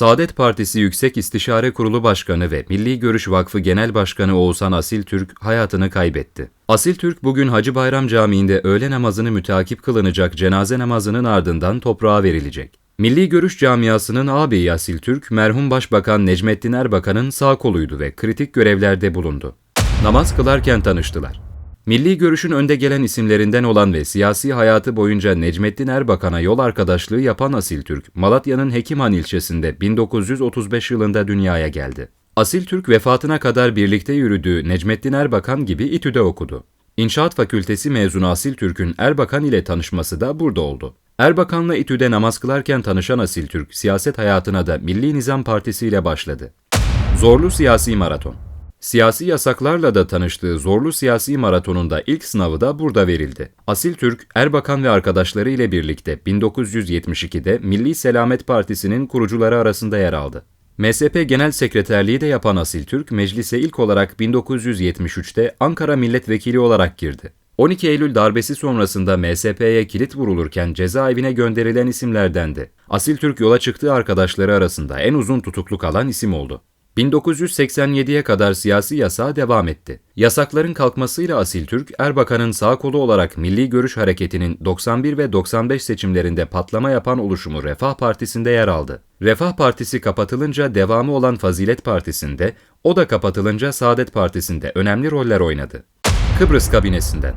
Saadet Partisi Yüksek İstişare Kurulu Başkanı ve Milli Görüş Vakfı Genel Başkanı Oğuzhan Asil Türk hayatını kaybetti. Asil Türk bugün Hacı Bayram Camii'nde öğle namazını mütakip kılınacak cenaze namazının ardından toprağa verilecek. Milli Görüş Camiası'nın ağabeyi Asil Türk, merhum Başbakan Necmettin Erbakan'ın sağ koluydu ve kritik görevlerde bulundu. Namaz kılarken tanıştılar. Milli görüşün önde gelen isimlerinden olan ve siyasi hayatı boyunca Necmettin Erbakan'a yol arkadaşlığı yapan Asil Türk, Malatya'nın Hekimhan ilçesinde 1935 yılında dünyaya geldi. Asil Türk vefatına kadar birlikte yürüdüğü Necmettin Erbakan gibi İTÜ'de okudu. İnşaat Fakültesi mezunu Asil Türk'ün Erbakan ile tanışması da burada oldu. Erbakan'la İTÜ'de namaz kılarken tanışan Asil Türk, siyaset hayatına da Milli Nizam Partisi ile başladı. Zorlu siyasi maraton Siyasi yasaklarla da tanıştığı zorlu siyasi maratonunda ilk sınavı da burada verildi. Asil Türk, Erbakan ve arkadaşları ile birlikte 1972'de Milli Selamet Partisi'nin kurucuları arasında yer aldı. MSP Genel Sekreterliği de yapan Asil Türk, meclise ilk olarak 1973'te Ankara Milletvekili olarak girdi. 12 Eylül darbesi sonrasında MSP'ye kilit vurulurken cezaevine gönderilen isimlerdendi. Asil Türk yola çıktığı arkadaşları arasında en uzun tutukluk alan isim oldu. 1987'ye kadar siyasi yasağa devam etti. Yasakların kalkmasıyla Asil Türk, Erbakan'ın sağ kolu olarak Milli Görüş Hareketi'nin 91 ve 95 seçimlerinde patlama yapan oluşumu Refah Partisi'nde yer aldı. Refah Partisi kapatılınca devamı olan Fazilet Partisi'nde, o da kapatılınca Saadet Partisi'nde önemli roller oynadı. Kıbrıs Kabinesi'nden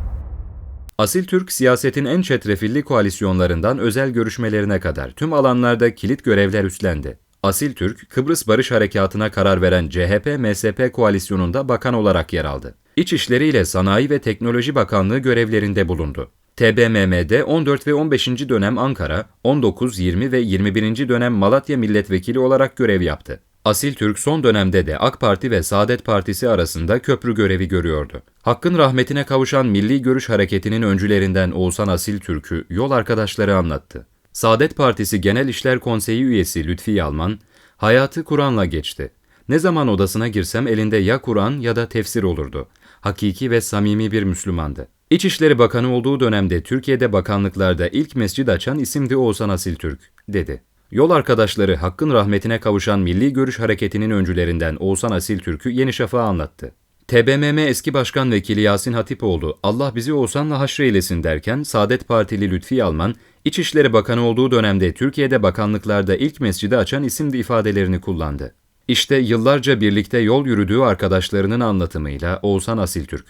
Asil Türk, siyasetin en çetrefilli koalisyonlarından özel görüşmelerine kadar tüm alanlarda kilit görevler üstlendi. Asil Türk, Kıbrıs Barış Harekatı'na karar veren CHP-MSP koalisyonunda bakan olarak yer aldı. İçişleri ile Sanayi ve Teknoloji Bakanlığı görevlerinde bulundu. TBMM'de 14 ve 15. dönem Ankara, 19, 20 ve 21. dönem Malatya milletvekili olarak görev yaptı. Asil Türk son dönemde de AK Parti ve Saadet Partisi arasında köprü görevi görüyordu. Hakkın rahmetine kavuşan Milli Görüş Hareketi'nin öncülerinden Oğuzhan Asil Türk'ü yol arkadaşları anlattı. Saadet Partisi Genel İşler Konseyi üyesi Lütfi Yalman, hayatı Kur'an'la geçti. Ne zaman odasına girsem elinde ya Kur'an ya da tefsir olurdu. Hakiki ve samimi bir Müslümandı. İçişleri Bakanı olduğu dönemde Türkiye'de bakanlıklarda ilk mescid açan isimdi Oğuzhan Asil Türk, dedi. Yol arkadaşları Hakkın rahmetine kavuşan Milli Görüş Hareketi'nin öncülerinden Oğuzhan Asil Türk'ü Yeni Şafak'a anlattı. TBMM eski başkan vekili Yasin Hatipoğlu, Allah bizi Oğuzhan'la haşreylesin derken Saadet Partili Lütfi Yalman, İçişleri Bakanı olduğu dönemde Türkiye'de bakanlıklarda ilk mescidi açan isimdi ifadelerini kullandı. İşte yıllarca birlikte yol yürüdüğü arkadaşlarının anlatımıyla Oğuzhan Asiltürk.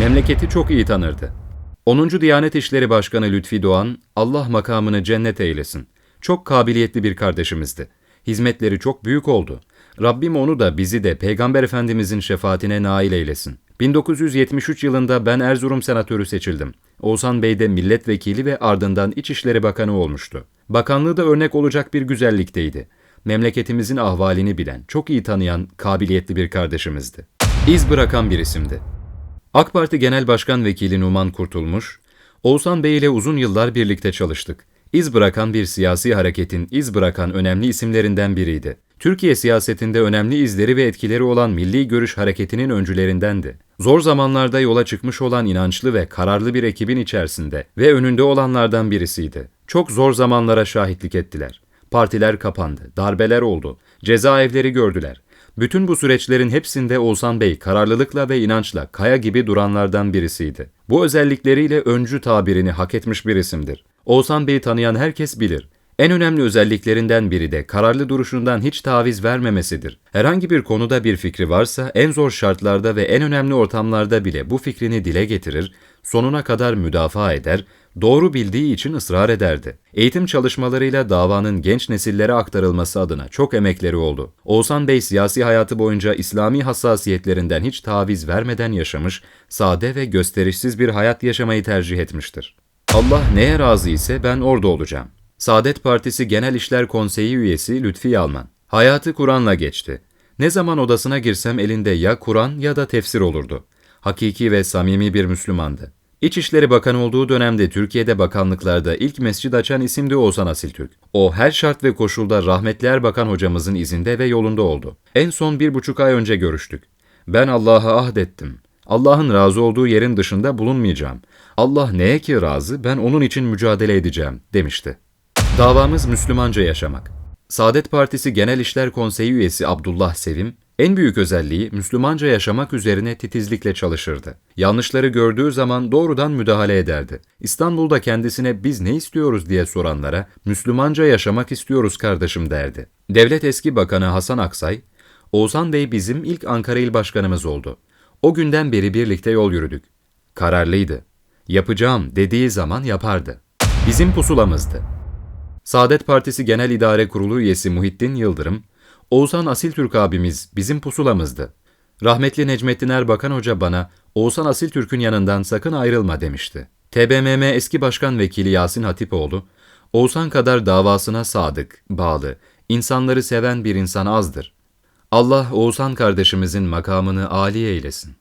Memleketi çok iyi tanırdı. 10. Diyanet İşleri Başkanı Lütfi Doğan, Allah makamını cennet eylesin. Çok kabiliyetli bir kardeşimizdi. Hizmetleri çok büyük oldu. Rabbim onu da bizi de Peygamber Efendimizin şefaatine nail eylesin. 1973 yılında ben Erzurum senatörü seçildim. Oğuzhan Bey de milletvekili ve ardından İçişleri Bakanı olmuştu. Bakanlığı da örnek olacak bir güzellikteydi. Memleketimizin ahvalini bilen, çok iyi tanıyan, kabiliyetli bir kardeşimizdi. İz bırakan bir isimdi. AK Parti Genel Başkan Vekili Numan Kurtulmuş, Oğuzhan Bey ile uzun yıllar birlikte çalıştık. İz bırakan bir siyasi hareketin iz bırakan önemli isimlerinden biriydi. Türkiye siyasetinde önemli izleri ve etkileri olan Milli Görüş Hareketi'nin öncülerindendi. Zor zamanlarda yola çıkmış olan inançlı ve kararlı bir ekibin içerisinde ve önünde olanlardan birisiydi. Çok zor zamanlara şahitlik ettiler. Partiler kapandı, darbeler oldu, cezaevleri gördüler. Bütün bu süreçlerin hepsinde Oğuzhan Bey kararlılıkla ve inançla kaya gibi duranlardan birisiydi. Bu özellikleriyle öncü tabirini hak etmiş bir isimdir. Oğuzhan Bey'i tanıyan herkes bilir. En önemli özelliklerinden biri de kararlı duruşundan hiç taviz vermemesidir. Herhangi bir konuda bir fikri varsa en zor şartlarda ve en önemli ortamlarda bile bu fikrini dile getirir, sonuna kadar müdafaa eder, doğru bildiği için ısrar ederdi. Eğitim çalışmalarıyla davanın genç nesillere aktarılması adına çok emekleri oldu. Oğuzhan Bey siyasi hayatı boyunca İslami hassasiyetlerinden hiç taviz vermeden yaşamış, sade ve gösterişsiz bir hayat yaşamayı tercih etmiştir. Allah neye razı ise ben orada olacağım. Saadet Partisi Genel İşler Konseyi üyesi Lütfi Yalman. Hayatı Kur'an'la geçti. Ne zaman odasına girsem elinde ya Kur'an ya da tefsir olurdu. Hakiki ve samimi bir Müslümandı. İçişleri Bakanı olduğu dönemde Türkiye'de bakanlıklarda ilk mescid açan isimdi Oğuzhan Asiltürk. O her şart ve koşulda rahmetli Erbakan hocamızın izinde ve yolunda oldu. En son bir buçuk ay önce görüştük. Ben Allah'a ahdettim. Allah'ın razı olduğu yerin dışında bulunmayacağım. Allah neye ki razı ben onun için mücadele edeceğim demişti. Davamız Müslümanca yaşamak. Saadet Partisi Genel İşler Konseyi üyesi Abdullah Sevim, en büyük özelliği Müslümanca yaşamak üzerine titizlikle çalışırdı. Yanlışları gördüğü zaman doğrudan müdahale ederdi. İstanbul'da kendisine biz ne istiyoruz diye soranlara Müslümanca yaşamak istiyoruz kardeşim derdi. Devlet eski bakanı Hasan Aksay, Oğuzhan Bey bizim ilk Ankara İl Başkanımız oldu. O günden beri birlikte yol yürüdük. Kararlıydı. Yapacağım dediği zaman yapardı. Bizim pusulamızdı. Saadet Partisi Genel İdare Kurulu üyesi Muhittin Yıldırım, Oğuzhan Asiltürk abimiz bizim pusulamızdı. Rahmetli Necmettin Erbakan Hoca bana Oğuzhan Asiltürk'ün yanından sakın ayrılma demişti. TBMM eski başkan vekili Yasin Hatipoğlu, Oğuzhan kadar davasına sadık, bağlı, insanları seven bir insan azdır. Allah Oğuzhan kardeşimizin makamını âli eylesin.